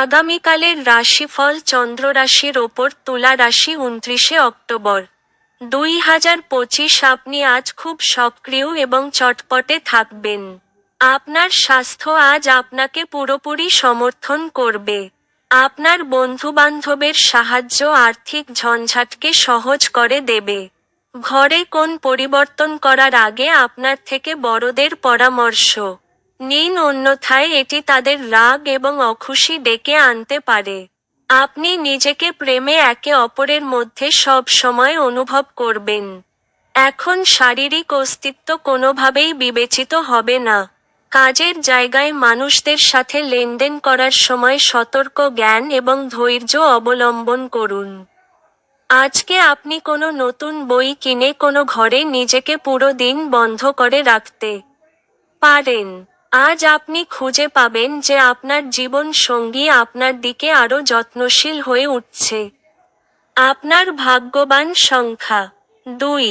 আগামীকালের রাশিফল চন্দ্র রাশির ওপর তুলা রাশি উনত্রিশে অক্টোবর। দুই হাজার পঁচিশ আপনি আজ খুব সক্রিয় এবং চটপটে থাকবেন। আপনার স্বাস্থ্য আজ আপনাকে পুরোপুরি সমর্থন করবে। আপনার বন্ধুবান্ধবের সাহায্য আর্থিক ঝঞ্ঝাটকে সহজ করে দেবে। ঘরে কোন পরিবর্তন করার আগে আপনার থেকে বড়দের পরামর্শ। নিন, অন্যথায় এটি তাদের রাগ এবং অখুশি ডেকে আনতে পারে। আপনি নিজেকে প্রেমে একে অপরের মধ্যে সব সময় অনুভব করবেন। এখন শারীরিক অস্তিত্ব কোনোভাবেই বিবেচিত হবে না। কাজের জায়গায় মানুষদের সাথে লেনদেন করার সময় সতর্ক জ্ঞান এবং ধৈর্য অবলম্বন করুন। আজকে আপনি কোনো নতুন বই কিনে কোনো ঘরে নিজেকে পুরো দিন বন্ধ করে রাখতে পারেন। আজ আপনি খুঁজে পাবেন যে আপনার জীবন সঙ্গী আপনার দিকে আরও যত্নশীল হয়ে উঠছে। আপনার ভাগ্যবান সংখ্যা দুই।